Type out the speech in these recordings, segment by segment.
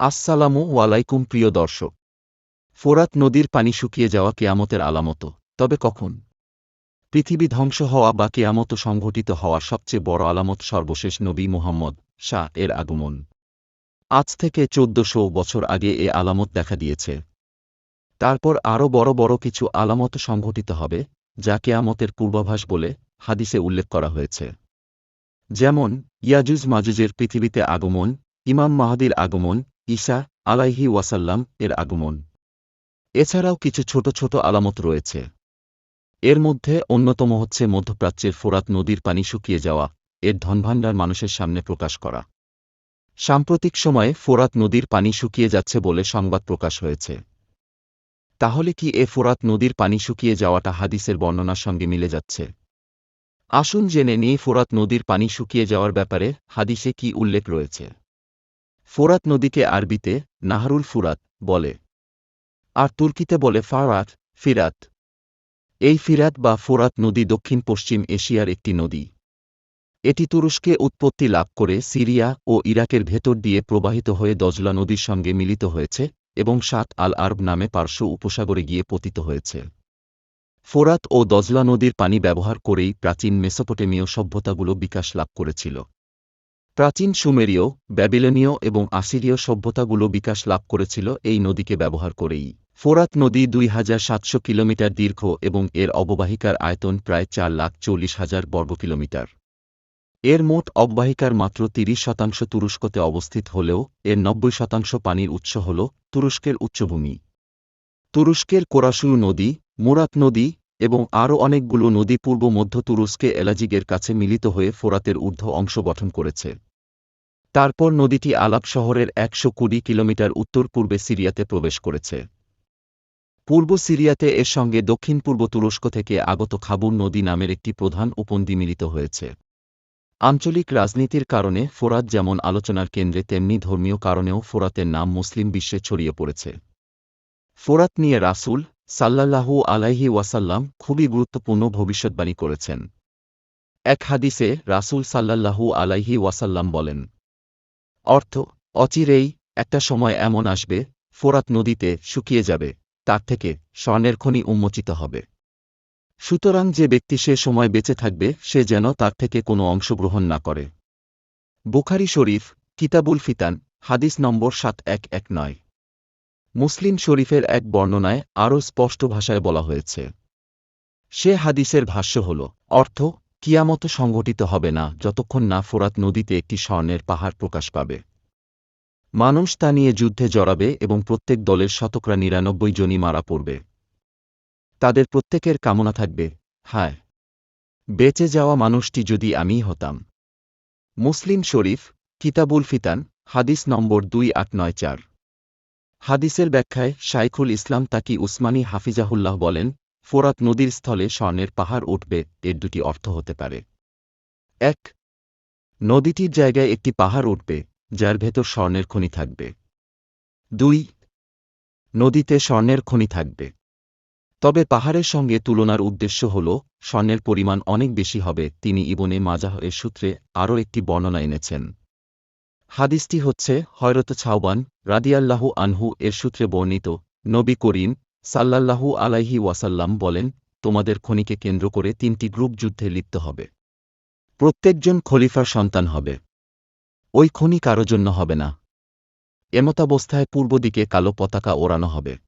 আসসালামু ওয়ালাইকুম প্রিয় দর্শক। ফোরাত নদীর পানি শুকিয়ে যাওয়া কেয়ামতের আলামত, তবে কখন? পৃথিবী ধ্বংস হওয়া বা কেয়ামত সংঘটিত হওয়া সবচেয়ে বড় আলামত সর্বশেষ নবী মুহাম্মদ শাহ এর আগমন। আজ থেকে চোদ্দশো বছর আগে এ আলামত দেখা দিয়েছে। তারপর আরও বড় বড় কিছু আলামত সংঘটিত হবে, যা কেয়ামতের পূর্বাভাস বলে হাদিসে উল্লেখ করা হয়েছে। যেমন ইয়াজুজ মাজুজের পৃথিবীতে আগমন, ইমাম মাহাদির আগমন ঈসা আলাইহি ওয়াসাল্লাম এর আগমন। এছাড়াও কিছু ছোট ছোট আলামত রয়েছে। এর মধ্যে অন্যতম হচ্ছে মধ্যপ্রাচ্যের ফোরাত নদীর পানি শুকিয়ে যাওয়া, এর ধনভাণ্ডার মানুষের সামনে প্রকাশ করা। সাম্প্রতিক সময়ে ফোরাত নদীর পানি শুকিয়ে যাচ্ছে বলে সংবাদ প্রকাশ হয়েছে। তাহলে কি এ ফোরাত নদীর পানি শুকিয়ে যাওয়াটা হাদিসের বর্ণনার সঙ্গে মিলে যাচ্ছে? আসুন জেনে নিয়ে ফোরাত নদীর পানি শুকিয়ে যাওয়ার ব্যাপারে হাদিসে কি উল্লেখ রয়েছে। ফোরাত নদীকে আরবিতে নাহারুল ফুরাত বলে। আর তুর্কিতে বলে ফারাত, ফিরাত। এই ফিরাত বা ফোরাত নদী দক্ষিণ পশ্চিম এশিয়ার একটি নদী। এটি তুরস্কে উৎপত্তি লাভ করে সিরিয়া ও ইরাকের ভেতর দিয়ে প্রবাহিত হয়ে দজলা নদীর সঙ্গে মিলিত হয়েছে এবং সাত আল আরব নামে পার্শ্ব উপসাগরে গিয়ে পতিত হয়েছে। ফোরাত ও দজলা নদীর পানি ব্যবহার করেই প্রাচীন মেসোপটেমীয় সভ্যতাগুলো বিকাশ লাভ করেছিল। প্রাচীন সুমেরীয়, ব্যাবিলনীয় এবং আসিরীয় সভ্যতাগুলো বিকাশ লাভ করেছিল এই নদীকে ব্যবহার করেই। ফোরাত নদী দুই হাজার সাতশো কিলোমিটার দীর্ঘ এবং এর অববাহিকার আয়তন প্রায় চার লাখ চল্লিশ হাজার বর্গ কিলোমিটার। এর মোট অববাহিকার মাত্র তিরিশ শতাংশ তুরস্কতে অবস্থিত হলেও, এর নব্বই শতাংশ পানির উৎস হল তুরস্কের উচ্চভূমি। তুরস্কের কোরাসু নদী, মুরাত নদী এবং আরও অনেকগুলো নদী পূর্ব মধ্য তুরস্কে এলাজিগের কাছে মিলিত হয়ে ফোরাতের ঊর্ধ্ব অংশ গঠন করেছে। তারপর নদীটি আলাপ শহরের একশো কুড়ি কিলোমিটার উত্তর পূর্বে সিরিয়াতে প্রবেশ করেছে। পূর্ব সিরিয়াতে এর সঙ্গে দক্ষিণ পূর্ব তুরস্ক থেকে আগত খাবুর নদী নামের একটি প্রধান উপনদী মিলিত হয়েছে। আঞ্চলিক রাজনীতির কারণে ফোরাত যেমন আলোচনার কেন্দ্রে, তেমনি ধর্মীয় কারণেও ফোরাতের নাম মুসলিম বিশ্বে ছড়িয়ে পড়েছে। ফোরাত নিয়ে রাসুল সাল্লাল্লাহু আলাইহি ওয়াসাল্লাম খুবই গুরুত্বপূর্ণ ভবিষ্যৎবাণী করেছেন। এক হাদিসে রাসুল সাল্লাল্লাহু আলাইহি ওয়াসাল্লাম বলেন, অর্থ অচিরেই একটা সময় এমন আসবে, ফোরাত নদীতে শুকিয়ে যাবে, তার থেকে স্বর্ণের খনি উন্মোচিত হবে। সুতরাং যে ব্যক্তি সে সময় বেঁচে থাকবে, সে যেন তার থেকে কোনো অংশগ্রহণ না করে। বুখারি শরীফ, কিতাবুল ফিতান, হাদিস নম্বর সাত এক এক নয়। মুসলিম শরীফের এক বর্ণনায় আরও স্পষ্ট ভাষায় বলা হয়েছে। সে হাদিসের ভাষ্য হল, অর্থ, কিয়ামত সংঘটিত হবে না যতক্ষণ না ফোরাত নদীতে একটি স্বর্ণের পাহাড় প্রকাশ পাবে। মানুষ তা নিয়ে যুদ্ধে জড়াবে এবং প্রত্যেক দলের শতকরা নিরানব্বই জনই মারা পড়বে। তাদের প্রত্যেকের কামনা থাকবে, হায়! বেঁচে যাওয়া মানুষটি যদি আমিই হতাম। মুসলিম শরীফ, কিতাবুল ফিতান, হাদিস নম্বর দুই আট নয় চার। হাদিসের ব্যাখ্যায় শাইখুল ইসলাম তাকি উসমানী হাফিজাহুল্লাহ বলেন, ফোরাত নদীর স্থলে স্বর্ণের পাহাড় উঠবে, এর দুটি অর্থ হতে পারে। এক, নদীটির জায়গায় একটি পাহাড় উঠবে, যার ভেতর স্বর্ণের খনি থাকবে। দুই, নদীতে স্বর্ণের খনি থাকবে। তবে পাহাড়ের সঙ্গে তুলনার উদ্দেশ্য হল, স্বর্ণের পরিমাণ অনেক বেশি হবে, তিনি ইবনে মাজাহ এর সূত্রে আরও একটি বর্ণনা এনেছেন। হাদিসটি হচ্ছে হয়রত ছাওবান রাদিয়াল্লাহু আনহু এর সূত্রে বর্ণিত। নবী করিম সাল্লাল্লাহু আলাইহি ওয়াসাল্লাম বলেন, তোমাদের খনিকে কেন্দ্র করে তিনটি গ্রুপ যুদ্ধে লিপ্ত হবে। প্রত্যেকজন খলিফার সন্তান হবে। ওই খনি কারও জন্য হবে না। এমতাবস্থায় পূর্ব দিকে কালো পতাকা ওড়ানো হবে।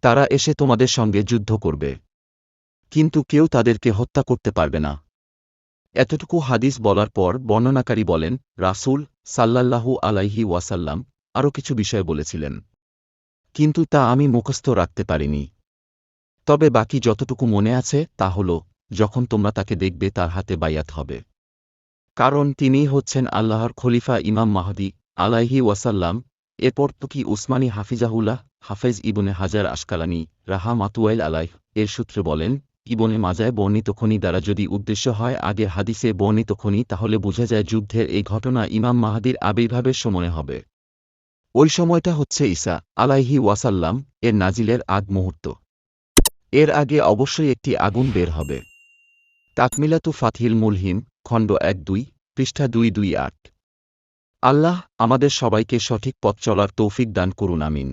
তারা এসে তোমাদের সঙ্গে যুদ্ধ করবে। কিন্তু কেউ তাদেরকে হত্যা করতে পারবে না। এতটুকু হাদিস বলার পর বর্ণনাকারী বলেন, রাসুল সাল্লাল্লাহু আলাইহি ওয়াসাল্লাম আরও কিছু বিষয় বলেছিলেন। কিন্তু তা আমি মুখস্থ রাখতে পারিনি। তবে বাকি যতটুকু মনে আছে তা হল, যখন তোমরা তাকে দেখবে তার হাতে বাইয়াত হবে। কারণ তিনিই হচ্ছেন আল্লাহর খলিফা ইমাম মাহদি আলাইহি ওয়াসাল্লাম, এরপর তো কি উসমানী হাফিজাহুল্লাহ হাফেজ ইবনে হাজার আশকালানি রাহা মাতুয়াইল আলাইহ এর সূত্রে বলেন ইবনে মাজায় বর্ণিত খনি দ্বারা যদি উদ্দেশ্য হয় আগে হাদিসে বর্ণিত খনি, তাহলে বোঝা যায় যুদ্ধের এই ঘটনা ইমাম মাহাদির আবির্ভাবের সময়ে হবে। ওই সময়টা হচ্ছে ঈসা আলাইহি ওয়াসাল্লাম এর নাজিলের আগ মুহূর্ত। এর আগে অবশ্যই একটি আগুন বের হবে। তাকমিলাতু ফাতহিল মুলহিম, খণ্ড এক দুই, পৃষ্ঠা দুই দুই আট। আল্লাহ আমাদের সবাইকে সঠিক পথ চলার তৌফিক দান করুন, আমিন।